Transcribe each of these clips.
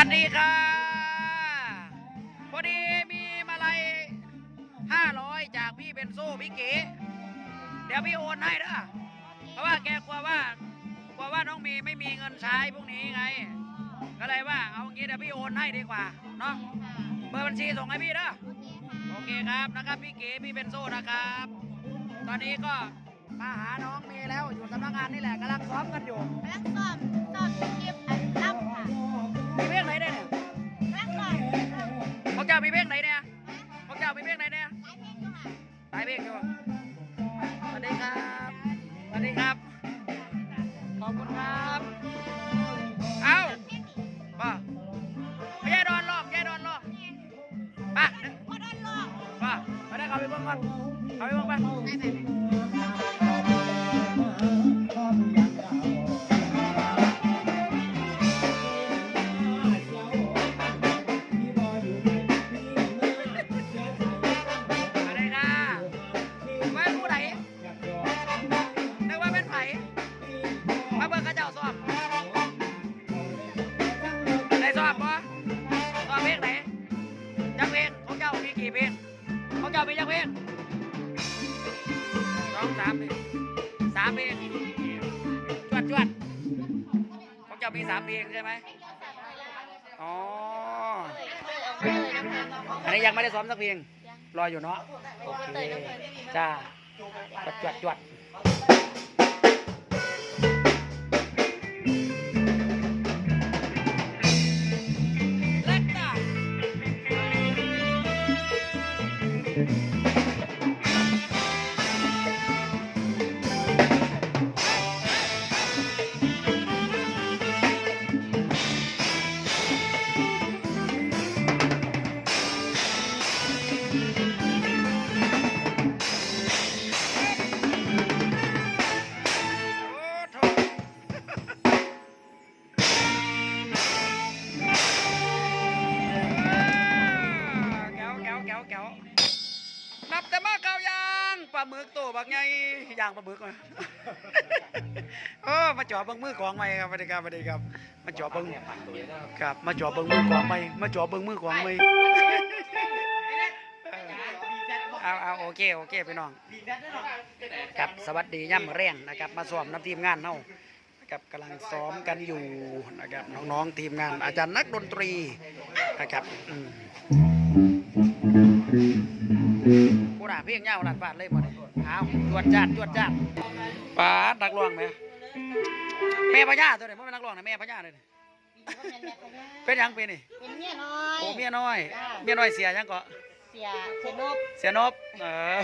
วัสดีค่ะพอดีมีมาลัยห้าร้อยจากพี่เบนโซ่พี่เก๋เดี๋ยวพี่โอนให้เด้อเพราะว่าแกกลัวว่ากลัวว่าน้องเมีไม่มีเงินใช้พวกนี้ไง ก็เลยว่าเอางี้เดี๋ยวพี่โอนให้ดีกว่าเนาะเบอร์บัญชีส่งให้พี่เด้อโอเคครับนะครับพี่เก๋พี่เบนโซ่นะครับ ตอนนี้ก็มาหาน้องเมย์แล้วอยู่สำนักงานนี่แหละกำลังซ้อมกันอยู่กำลังสอบสอบเก็นรับ ก่อนเขาไปบิ่งไปได้ไหมมาได้ค่ะไม่ผู้ใดนึกว่าเป็นไผมาเบิ่งเขาเจ้าสอบได้สอบปะสอบเพลงไหนจักเพลง ของเจ้ามีกี่เพลงของเจ้ามีจักเพลงสองสามเพลงสามเพลงจวดจวดของเจ้ามีสามเพลงใช่ไหมอ๋ออันนี้ยังไม่ได้ซ้อมสักเพลงรออยู่เนาะโอเคจ้าจวดจวด โับแต่มาเกาย่างปลาหมึกตัวบักใหญ่ย่างปลาหมึกมาโอ้มาจ่อเบิ้งมือของใหม่ครับสวัสดีครับสวัสดีครับ มาจ่อเบิ้งครับ มาจ่อเบิ้งมือของใหม่มาจ่อเบิ้งมือของใหม่เอาเอาโอเคโอเคพี่น้องครับสวัสดีย่ำแรงนะครับมาซ้อมน้ำทีมงานเฮานะครับกำลังซ้อมกันอยู่นะครับน้องๆทีมงานอาจารย์นักดนตรีนะครับอืม เพียงเงาหลัดบาดเลยหมดเลยเอาจวดจัดจวดจัดปาดนักร้องไหมแม่พญาตัวนี้มันเป็นนักร้องนะแม่พญาเลยนี่เป็นหยังเป็นนี่เป็นเมียน้อยโอ้เมียน้อย เมียน้อยเสียหยังก็เสียเสียนบเสียนบเออ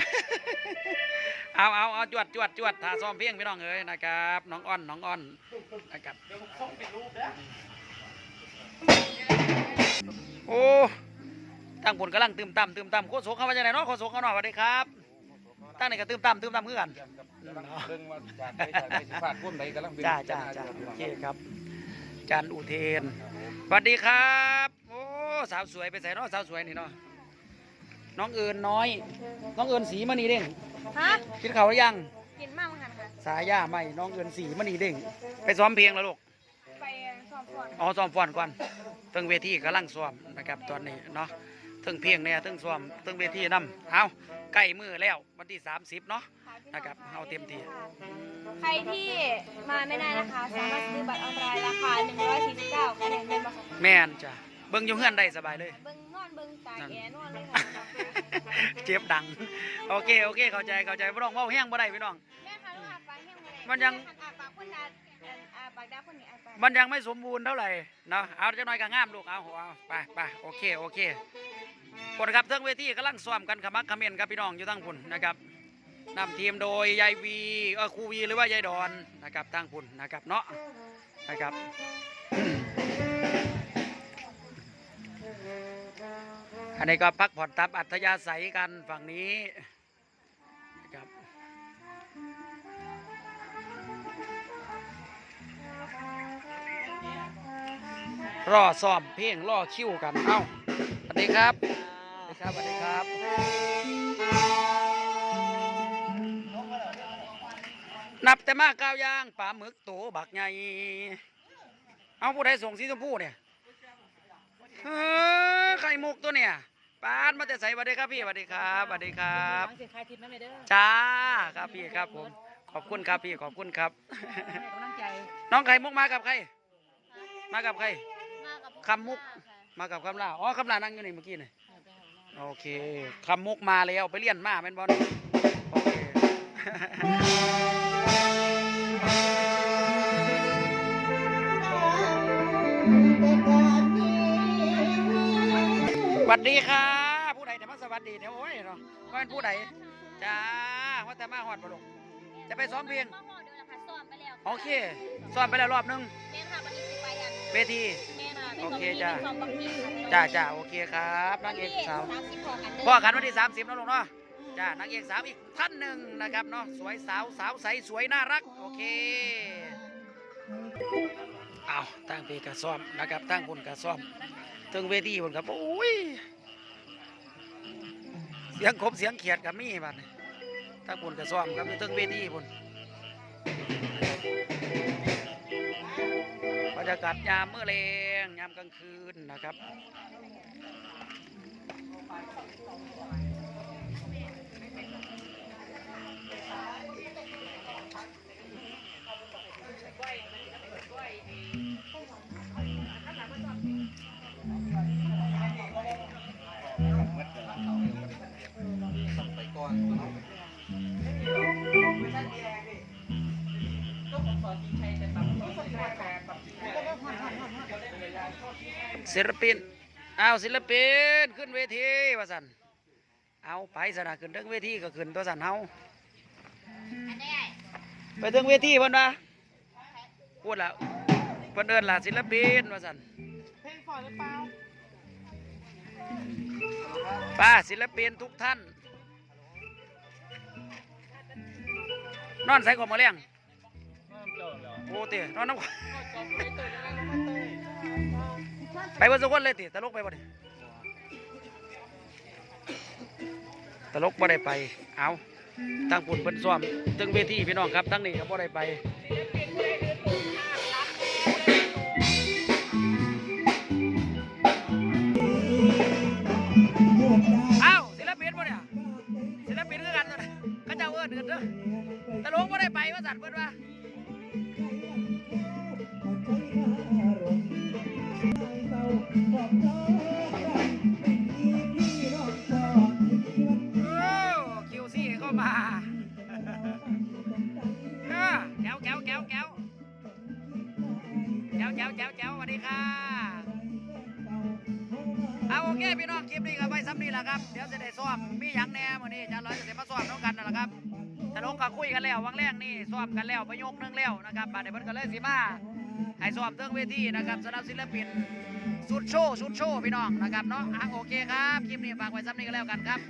เอาเอาเอาจวดจวดจวดถ้าซ้อมเพียงพี่น้องเอ้ยนะครับน้องอ้อนน้องอ้อนนะครับโอ้ ตั้งผลกำลังตื่มต่ำตื่มต่ำโคตรโสเข้ามาจากไหนเนาะโคตรโสเข้าหน่อยสวัสดีครับตั้งนี่ก็ตื่มต่ำตื่มต่ำเพื่อกันเรื่องว่าจานได้จานได้สิพาดพุ่นใดกำลังเป็นจ้าจ้าจ้าโอเคครับจันอุเทนสวัสดีครับโอ้สาวสวยไปใส่เนาะสาวสวยนี่เนาะน้องเอิญน้อย น้องเอิญสีมณีเด้งฮะกินข้าวหรือยังกินมากมั้งค่ะสายย่าไม่น้องเอิญสีมณีเด้งไปซ้อมเพลงแล้วลูกไปสอบก่อนอ๋อซ้อมฟ้อนก่อนเทิงเวทีกำลังซ้อมนะครับตอนนี้เนาะเทิงเพลงเนี่ยเทิงซ้อมเทิงเวทีนํเอาใกล้มือแล้ววันที่ 30 เนาะนะครับเอาเต็มที่ ใครที่มาไม่ได้นะคะ สามารถซื้อบัตรออนไลน์ราคา149คะแนนเป็นมาค่ะแม่นจ้ะเบิ่งอยู่เฮือนได้สบายเลย เบิ้งนอนเบิ้งตายแอนอนเลยค่ะเจ็บดัง โอเคโอเคเข้าใจเข้าใจบ่ต้องเว้าแห้งบ่ได้พี่น้อง แม่คะลูกอาปากแห้งบ่ได้มันยัง อาปากคนดาอาปากดาคนนี้อาปากมันยังไม่สมบูรณ์เท่าไหร่เนาะเอาจักหน่อยก็งามลูกเอาเอาไปไปโอเคโอเค คนครับเทิงเวทีกำลังซ้อมกันขมักเขม้นครับพี่น้องอยู่ทั้งพุ่นนะครับนำทีมโดยยายวีเออครูวีหรือว่ายายดอนนะครับทั้งพุ่นนะครับเนาะนะครับอันนี้ก็พักผ่อนตับอัธยาศัยกันฝั่งนี้นะครับรอซ้อมเพลงรอคิวกันเอ้า สวัสดีครับ สวัสดีครับ สวัสดีครับ นับแต่มาก้าวยางปลาหมึกโตบักใหญ่ เอาผู้ใดส่งสีชมพูเนี่ยเออไข่มุกตัวเนี่ยปานมาแต่ใส่สวัสดีครับพี่สวัสดีครับสวัสดีครับ สิขายทิพย์นั่นเลยเด้อจ้าครับพี่ครับผม ขอบคุณครับพี่ขอบคุณครับ ให้กำลังใจน้องไข่มุกมากับใคร มากับใคร มากับคำมุก มากับคำลาอ๋อคำลานั่งอยู่นี่เมื่อกี้นี่โอเคคำมุกมาแล้วไปเรียนมาเป็นบอลโอเคสวัสดีค่ะ ผู้ใดแต่มาสวัสดีเนี่ยโอ้ยเนาะว่าเป็นผู้ใดจ้าว่าแต่มาหอดบ่ลงจะไปซ้อมเพลงมาหอเดียวนะคะซ้อมไปแล้วโอเคซ้อมไปแล้วรอบนึงแม่ค่ะวันนี้สิไปอันเวทีแม่ค่ะ โอเคจ้ะซ้อมบักกี้ค่ะจ้าจ้าโอเคครับนางเอกสาวสามสิบพอกันเด้อพ่อกันวันที่ 30นะลูกเนาะจ้านางเอกสาวอีกท่านหนึ่งนะครับเนาะสวยสาวสาวใสสวยน่ารักโอเคเอาตั้งเพลงกระซ่อมนะครับตั้งบนกระซ่อมถึงเวทีบนครับโอ้ยเสียงครบเสียงเขียดกับมีบัดนี้ตั้งบนกระซ่อมครับถึงเวทีบน รยากาศยามเมื่อแรงยามกลางคืนนะครับไศิลปินเอาศิลปินขึ้นเวทีว่าสันเอาไปสนะขึ้นถึงเวทีก็ขึ้นตัวสันเฮาอันนี้ไปถึงเวทีเพิ่นว่าพูดแล้วเพิ่นเอิ้นล่ะศิลปินว่าสันเพลงฝอยหรือเปล่าป้าศิลปินทุกท่าน นอนใส่กอมมาเลี้ยงโอ้เตนอนน้ำ ไปเบนสุกคนเลยติตลกไปบ่ดิตลกบ่ได้ไป เอาตั้งปุ่นเพิ่นซ้อมถึงเวทีพี่น้องครับทั้งนี้ก็บ่ได้ไปเอาศิลปินบ่เนี่ยศิลปินคือกันตัวนี้เขาเจ้าเอิ้นกันเด้อตลกบ่ได้ไปว่าสั่นเพิ่นว่า มาเออแก้วแก้วแก้วแก้วแก้วแก้วแก้วแก้วสวัสดีค่ะเอาโอเคพี่น้องคลิปนี้ก็ไปซ้ำนี่แหละครับ เดี๋ยวจะได้ซ้อมมีหยังแน่มื้อนี้จารย์ร้อยจะได้มาซ้อมน้องกันนั่นแหละครับตลกก็คุยกันแล้ววังแรกนี่ซ้อมกันแล้วประโยคนึงแล้วนะครับบัดนี้เพิ่นก็เลยสิมาให้ซ้อมเทิงเวทีนะครับสำหรับศิลปินสุดโชว์สุดโชว์พี่น้องนะครับเนาะอะโอเคครับคลิปนี้ฝากไว้ซ้ำนี่ก็แล้วกันครับ